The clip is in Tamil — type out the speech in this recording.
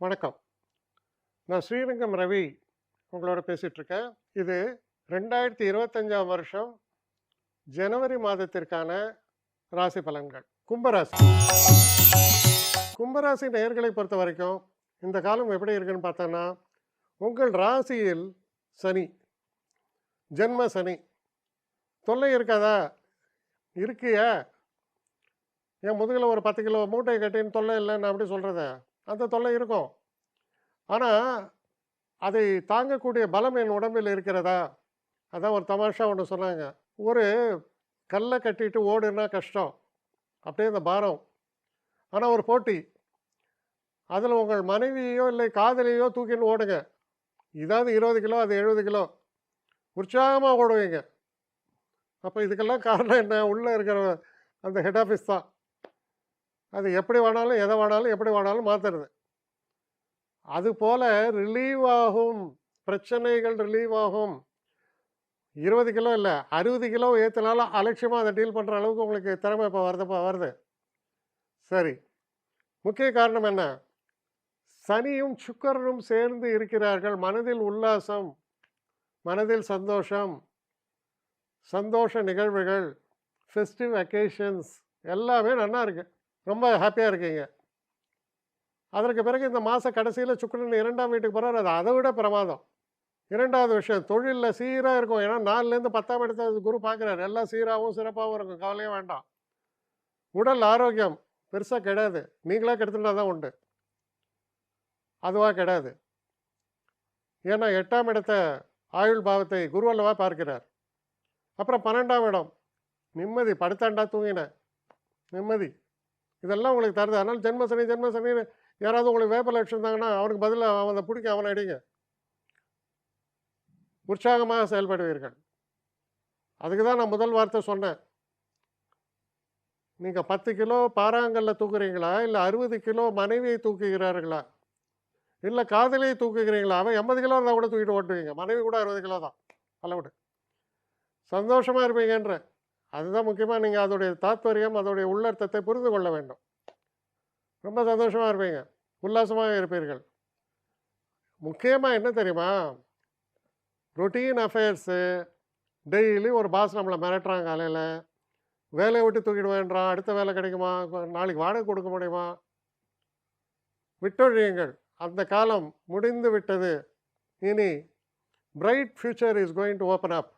வணக்கம். நான் ஸ்ரீரங்கம் ரவி உங்களோட பேசிகிட்ருக்கேன் இது ரெண்டாயிரத்தி இருபத்தஞ்சாம் வருஷம் ஜனவரி மாதத்திற்கான ராசி பலன்கள். கும்பராசி. கும்பராசி நேர்களை பொறுத்த வரைக்கும் இந்த காலம் எப்படி இருக்குன்னு பார்த்தோன்னா உங்கள் ராசியில் சனி ஜென்ம சனி. தொல்லை இருக்காதா? இருக்கியா? என் முதுகில் ஒரு பத்து கிலோ மூட்டையை கட்டின்னு தொல்லை இல்லைன்னு அப்படி சொல்கிறத அந்த தொல்லை இருக்கும். ஆனால் அதை தாங்கக்கூடிய பலம் என் உடம்பில் இருக்கிறதா? அதான் ஒரு தமாஷா ஒன்று சொன்னாங்க. ஒரு கல்லை கட்டிட்டு ஓடுனா கஷ்டம். அப்படியே அந்த பாரம். ஆனால் ஒரு போட்டி. அதில் உங்கள் மனைவியோ இல்லை காதலியோ தூக்கின்னு ஓடுங்க. இதாவது இருபது கிலோ அது எழுபது கிலோ. உற்சாகமாக ஓடுவீங்க. அப்போ இதுக்கெல்லாம் காரணம் என்ன? உள்ளே இருக்கிற அந்த ஹெட் ஆஃபீஸ் தான். அது எப்படி வேணாலும் எதை வேணாலும் எப்படி வேணாலும் மாற்றுறது அது போல் ரிலீவ் ஆகும். பிரச்சனைகள் ரிலீவ் ஆகும். இருபது கிலோ இல்லை அறுபது கிலோ ஏற்றினாலும் அலட்சியமாக அதை டீல் பண்ணுற அளவுக்கு உங்களுக்கு திறமை இப்போ வருதுப்பா வருது. சரி. முக்கிய காரணம் என்ன? சனியும் சுக்கரனும் சேர்ந்து இருக்கிறார்கள். மனதில் உல்லாசம் மனதில் சந்தோஷம் சந்தோஷ நிகழ்வுகள் ஃபெஸ்டிவ் அக்கேஷன்ஸ் எல்லாமே நல்லா இருக்குது ரொம்ப ஹாப்பியாக இருக்கீங்க. அதற்கு பிறகு இந்த மாத கடைசியில் சுக்கரன் இரண்டாம் வீட்டுக்கு போகிறார் அது அதை விட பிரமாதம். இரண்டாவது விஷயம் தொழிலில் சீராக இருக்கும். ஏன்னா நாலுலேருந்து பத்தாம் இடத்த குரு பார்க்குறாரு. எல்லாம் சீராகவும் சிறப்பாகவும் இருக்கும். கவலையே வேண்டாம். உடல் ஆரோக்கியம் பெருசாக கிடையாது நீங்களாக கெடுத்துட்டா தான் உண்டு. அதுவாக கிடையாது ஏன்னா எட்டாம் இடத்த ஆயுள் பாவத்தை குருவல்லவா பார்க்கிறார். அப்புறம் பன்னெண்டாம் இடம். நிம்மதி. படுத்தாண்டா தூங்கினேன் நிம்மதி. இதெல்லாம் உங்களுக்கு தருது. அதனால் ஜென்ம சனி ஜென்ம யாராவது உங்களுக்கு வேப்பலை வச்சுருந்தாங்கன்னா அவனுக்கு பதிலாக அவனை பிடிக்க அவனை அடிங்க உற்சாகமாக செயல்படுவீர்கள். அதுக்கு தான் நான் முதல் வார்த்தை சொன்னேன். நீங்கள் பத்து கிலோ பாறாங்கல்ல தூக்குறீங்களா? இல்லை அறுபது கிலோ மனைவியை தூக்குகிறார்களா? இல்லை காதலியை தூக்குகிறீங்களா? அவன் எண்பது கிலோ இருந்தால் கூட தூக்கிட்டு ஓட்டுவீங்க. மனைவி கூட அறுபது கிலோ தான். அளவுடு சந்தோஷமாக இருப்பீங்கன்ற. அதுதான் முக்கியமாக நீங்கள் அதோடைய தாத்பரியம் அதோடைய உள்ளர்த்தத்தை புரிந்து கொள்ள வேண்டும். ரொம்ப சந்தோஷமாக இருப்பீங்க. உல்லாசமாக இருப்பீர்கள். முக்கியமாக என்ன தெரியுமா? ரொட்டீன் அஃபேர்ஸு டெய்லி ஒரு பாஸ் நம்மளை மிரட்டுறாங்க காலையில். வேலையை விட்டு தூக்கிடுவேன்றான். அடுத்த வேலை கிடைக்குமா? நாளைக்கு வாடகை கொடுக்க முடியுமா? விட்டொழியுங்கள். அந்த காலம் முடிந்து விட்டது. இனி bright future is going to open up